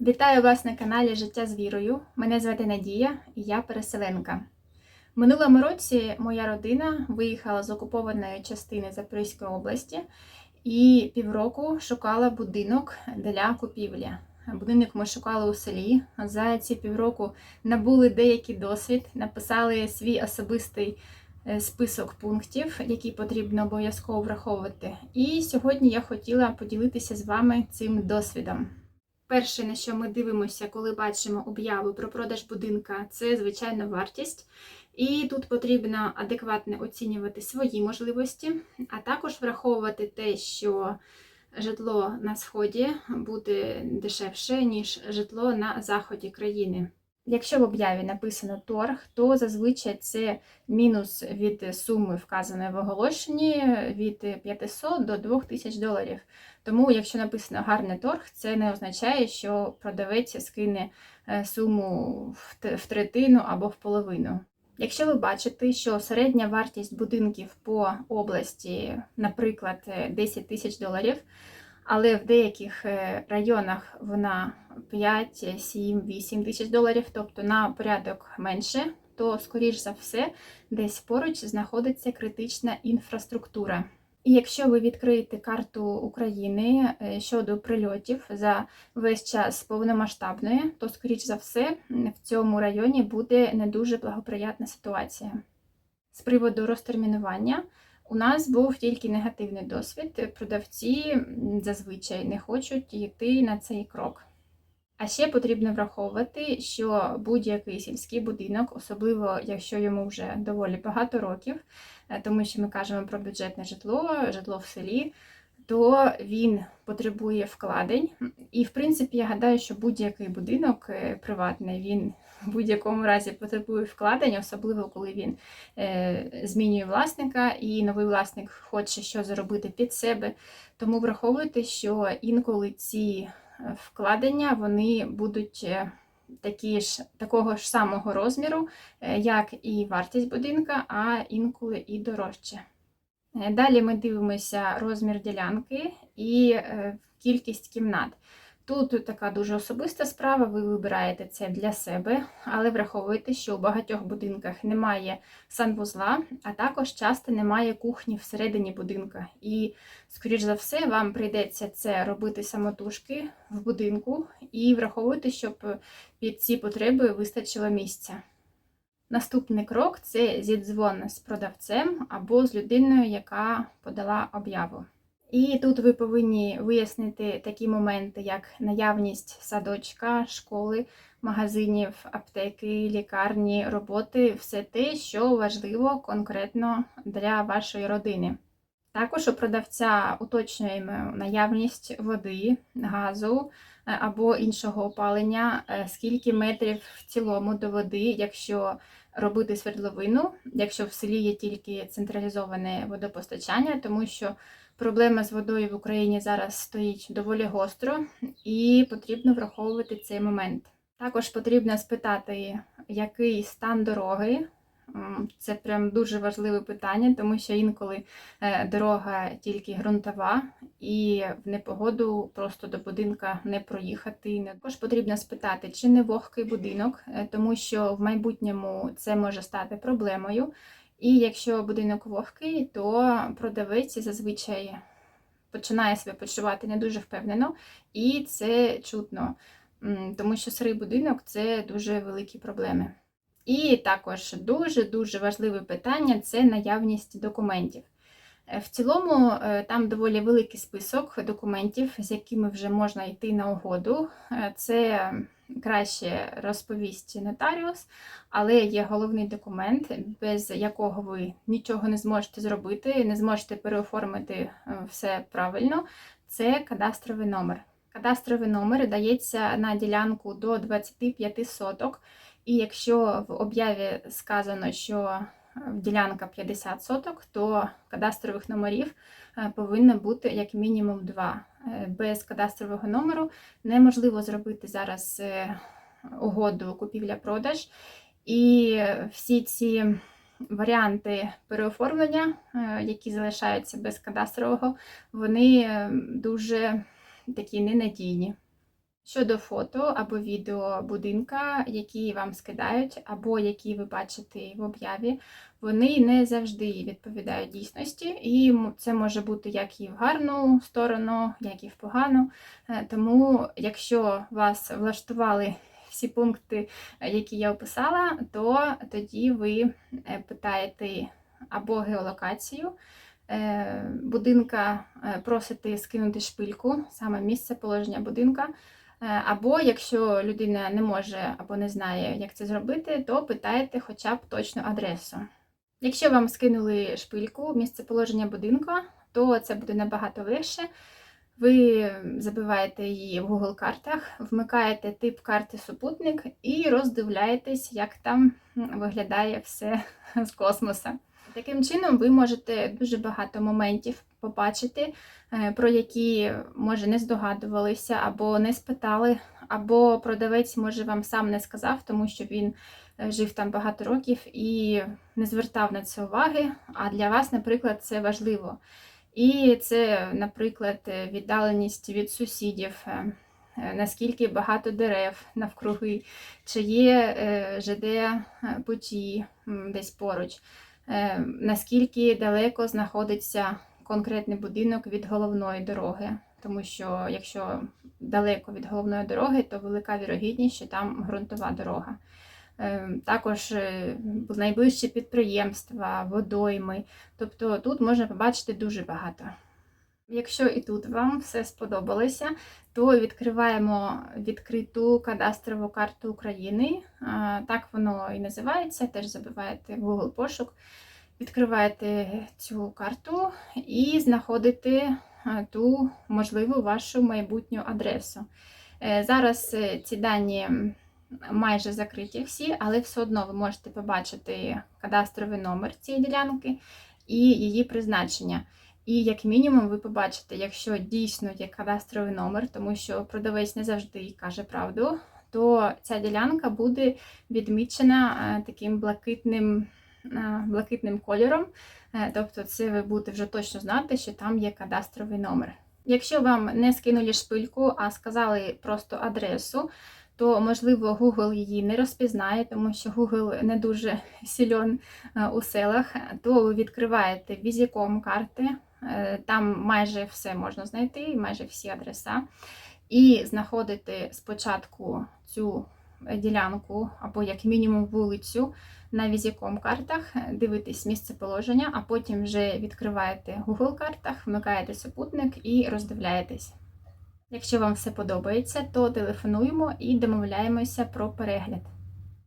Вітаю вас на каналі Життя з вірою. Мене звати Надія і я переселенка. Минулому році моя родина виїхала з окупованої частини Запорізької області і півроку шукала будинок для купівлі. Будинок ми шукали у селі. За ці півроку набули деякий досвід, написали свій особистий е, список пунктів, які потрібно обов'язково враховувати. І сьогодні я хотіла поділитися з вами цим досвідом. Перше, на що ми дивимося, коли бачимо об'яву про продаж будинка, це звичайно вартість. І тут потрібно адекватно оцінювати свої можливості, а також враховувати те, що житло на сході буде дешевше, ніж житло на заході країни. Якщо в об'яві написано торг, то зазвичай це мінус від суми, вказаної в оголошенні, від 500 до 2000 доларів. Тому, якщо написано гарний торг, це не означає, що продавець скине е, суму в третину або в половину. Якщо ви бачите, що середня вартість будинків по області, наприклад, е, 10 тисяч доларів, але в деяких е, районах вона 5, 7, 8 тисяч доларів, тобто на порядок менше, то, скоріш за все, десь поруч знаходиться критична інфраструктура. І якщо ви відкриєте карту України е, щодо прильотів за весь час повномасштабної, то, скоріш за все, в цьому районі буде не дуже благоприятна ситуація. З приводу розтермінування у нас був тільки негативний досвід. Продавці зазвичай не хочуть йти на цей крок. А ще потрібно враховувати, що будь-який сільський будинок, особливо якщо йому вже доволі багато років, е, тому що ми кажемо про бюджетне житло, житло в селі, то він потребує вкладень. І, в принципі, я гадаю, що будь-який будинок е, приватний, він в будь-якому разі потребує вкладень, особливо коли він е, змінює власника, і новий власник хоче що заробити під себе. Тому враховуйте, що інколи ці е, вкладення вони будуть такі ж, такого ж самого розміру, як і вартість будинка, а інколи і дорожче. Е, Далі ми дивимося розмір ділянки і е, кількість кімнат. Тут така дуже особиста справа, ви вибираєте це для себе, але враховуйте, що у багатьох будинках немає санвузла, а також часто немає кухні всередині будинка. І, скоріш за все, вам прийдеться це робити самотужки в будинку і враховуйте, щоб під ці потреби вистачило місця. Наступний крок це зідзвон з продавцем або з людиною, яка подала об'яву. І тут ви повинні вияснити такі моменти, як наявність садочка, школи, магазинів, аптеки, лікарні, роботи, все те, що важливо конкретно для вашої родини. Також у продавця уточнюємо наявність води, газу е, або іншого опалення, е, скільки метрів в цілому до води, якщо робити свердловину, якщо в селі є тільки централізоване водопостачання, тому що проблема з водою в Україні зараз стоїть доволі гостро, і потрібно враховувати цей момент. Також потрібно спитати, який стан дороги. Це прям дуже важливе питання, тому що інколи е, дорога тільки ґрунтова, і в непогоду просто до будинка не проїхати. Також потрібно спитати, чи не вогкий будинок, е, тому що в майбутньому це може стати проблемою. І якщо будинок вогкий, то продавець зазвичай починає себе почувати не дуже впевнено, і це чутно, тому що сирий будинок це дуже великі проблеми. І також дуже-дуже важливе питання це наявність документів. Е, В цілому е, там доволі великий список документів, з якими вже можна йти на угоду. Е, Це краще розповість нотаріус, але є головний документ, без якого ви нічого не зможете зробити, не зможете переоформити все правильно. Це кадастровий номер. Кадастровий номер дається на ділянку до 25 соток. І якщо в об'яві сказано, що е, ділянка 50 соток, то кадастрових номерів е, повинно бути як мінімум два. Е, Без кадастрового номеру неможливо зробити зараз угоду купівля-продаж. І всі ці варіанти переоформлення, які залишаються без кадастрового, вони дуже такі ненадійні. Щодо фото або відео будинка, які вам скидають, або які ви бачите в об'яві, вони не завжди відповідають дійсності, і це може бути як і в гарну сторону, як і в погану. Е, Тому, якщо вас влаштували всі пункти, е, які я описала, то тоді ви е, питаєте або геолокацію. Будинка просите скинути шпильку, саме місце положення будинка. Е, Або якщо людина не може або не знає, як це зробити, то питаєте хоча б точну адресу. Якщо вам скинули шпильку місцеположення будинку, то це буде набагато легше. Ви забиваєте її в Google картах, вмикаєте тип карти супутник і роздивляєтесь, як там виглядає все з космоса. Таким чином, ви можете дуже багато моментів побачити, е, про які може не здогадувалися, або не спитали, або продавець може вам сам не сказав, тому що він е, жив там багато років і не звертав на це уваги. А для вас, наприклад, це важливо. І це, наприклад, е, віддаленість від сусідів, наскільки багато дерев навкруги, чи є ЖД путі десь поруч, наскільки далеко знаходиться конкретний будинок від головної дороги. Тому що якщо далеко від головної дороги, то велика вірогідність, що там ґрунтова дорога. Е, Також е, найближчі підприємства, водойми. Тобто тут можна побачити дуже багато. Якщо і тут вам все сподобалося, то відкриваємо відкриту кадастрову карту України. Так воно і називається. Теж забиваєте Google пошук, відкриваєте цю карту і знаходите ту можливу вашу майбутню адресу. Е, Зараз е, ці дані майже закриті всі, але все одно ви можете побачити кадастровий номер цієї ділянки і її призначення. І як мінімум ви побачите, якщо дійсно є кадастровий номер, тому що продавець не завжди каже правду, то ця ділянка буде відмічена е, таким блакитним, е, блакитним кольором. Е, Тобто, це ви будете вже точно знати, що там є кадастровий номер. Якщо вам не скинули шпильку, а сказали просто адресу, то можливо Google її не розпізнає, тому що Google не дуже сильон е, у селах, то ви відкриваєте візіком карти, е, там майже все можна знайти, майже всі адреса, і знаходите спочатку цю е, ділянку або як мінімум вулицю на візіком картах, дивитесь місце положення, а потім вже відкриваєте Google картах, вмикаєте супутник і роздивляєтесь. Якщо вам все подобається, то телефонуємо і домовляємося про перегляд.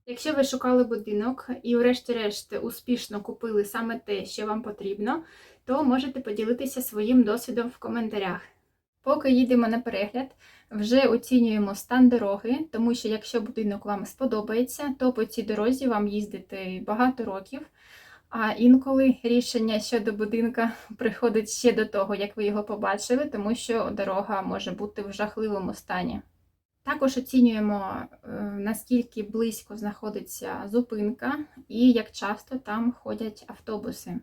Якщо ви шукали будинок і, врешті-решт, успішно купили саме те, що вам потрібно, то можете поділитися своїм досвідом в коментарях. Поки їдемо на перегляд, вже оцінюємо стан дороги, тому що якщо будинок вам сподобається, то по цій дорозі вам їздити багато років. А інколи рішення щодо будинка приходить ще до того, як ви його побачили, тому що дорога може бути в жахливому стані. Також оцінюємо, е, наскільки близько знаходиться зупинка і як часто там ходять автобуси.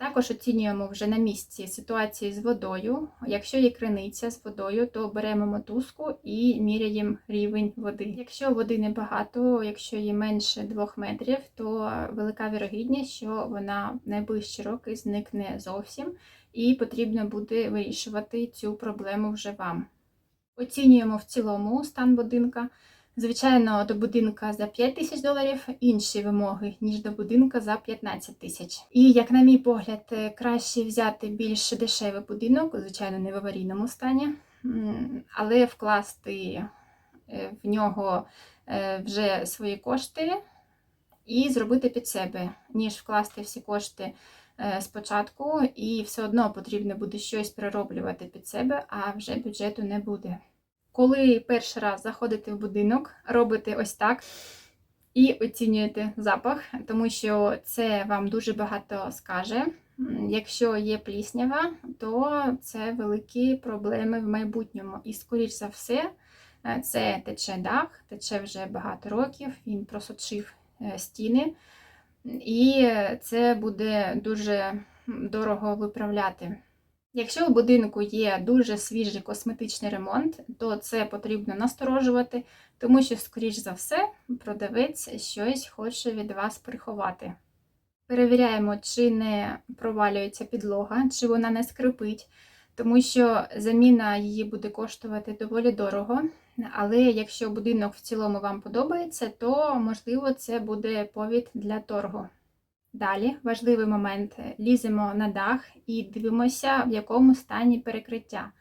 Також оцінюємо вже на місці ситуації з водою. Якщо є криниця з водою, то беремо мотузку і міряємо рівень води. Якщо води небагато, якщо є менше 2 метрів, то велика вірогідність, що вона в найближчі роки зникне зовсім, і потрібно буде вирішувати цю проблему вже вам. Оцінюємо в цілому стан будинка. Звичайно, до будинка за 5 тисяч доларів інші вимоги, ніж до будинка за 15 тисяч. І, як на мій погляд, е, краще взяти більш дешевий будинок, звичайно, не в аварійному стані, але вкласти е, в нього е, вже свої кошти і зробити під себе, ніж вкласти всі кошти спочатку, і все одно потрібно буде щось перероблювати під себе, а вже бюджету не буде. Коли перший раз заходите в будинок, робите ось так і оцінюєте запах, тому що це вам дуже багато скаже. Якщо є пліснява, то це великі проблеми в майбутньому. І, скоріш за все, е, це тече дах, тече вже багато років, він просочив е, стіни, і це буде дуже дорого виправляти. Якщо у будинку є дуже свіжий косметичний ремонт, то це потрібно насторожувати, тому що, скоріш за все, продавець щось хоче від вас приховати. Перевіряємо, чи не провалюється підлога, чи вона не скрипить, тому що заміна її буде коштувати доволі дорого. Але якщо будинок в цілому вам подобається, то можливо це буде повід для торгу. Далі важливий момент: ліземо на дах і дивимося, в якому стані перекриття.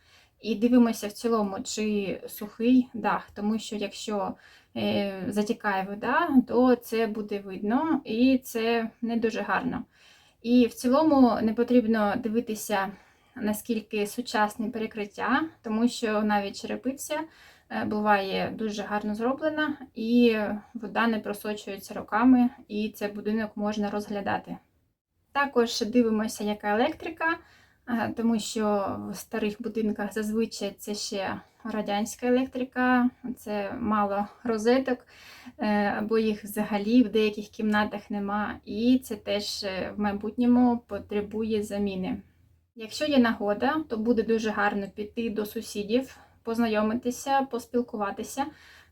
І дивимося в цілому, чи сухий дах, тому що якщо е, затікає вода, то це буде видно і це не дуже гарно. І в цілому не потрібно дивитися, наскільки сучасне перекриття, тому що навіть черепиця е, буває дуже гарно зроблена, і вода не просочується роками, і цей будинок можна розглядати. Також дивимося, яка електрика, е, тому що в старих будинках зазвичай це ще радянська електрика, це мало розеток, е, або їх взагалі в деяких кімнатах нема, і це теж в майбутньому потребує заміни. Якщо є нагода, то буде дуже гарно піти до сусідів, познайомитися, поспілкуватися.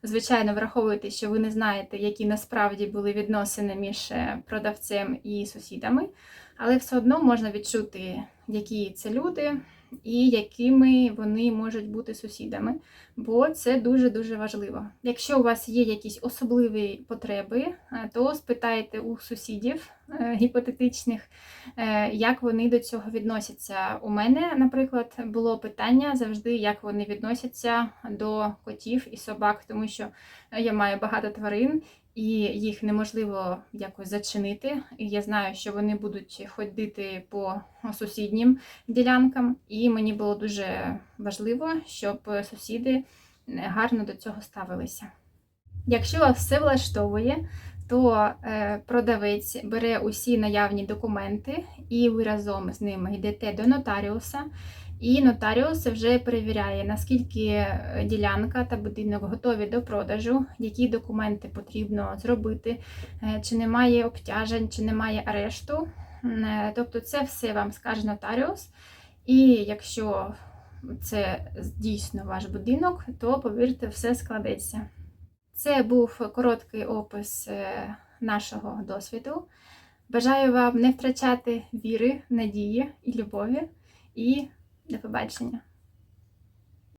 Звичайно, враховуйте, що ви не знаєте, які насправді були відносини між е, продавцем і сусідами, але все одно можна відчути, які це люди і якими вони можуть бути сусідами, бо це дуже-дуже важливо. Якщо у вас є якісь особливі потреби, е, то спитайте у сусідів гіпотетичних, е, як вони до цього відносяться. У мене, наприклад, було питання завжди, як вони відносяться до котів і собак, тому що я маю багато тварин. І їх неможливо якось зачинити. І я знаю, що вони будуть ходити по сусіднім ділянкам, і мені було дуже важливо, щоб сусіди гарно до цього ставилися. Якщо вас все влаштовує, то е, продавець бере усі наявні документи, і ви разом з ними йдете до нотаріуса. І нотаріус вже перевіряє, наскільки е, ділянка та будинок готові до продажу, які документи потрібно зробити, е, чи немає обтяжень, чи немає арешту. Тобто це все вам скаже нотаріус. І якщо це дійсно ваш будинок, то повірте, все складеться. Це був короткий опис е, нашого досвіду. Бажаю вам не втрачати віри, надії і любові. І до побачення!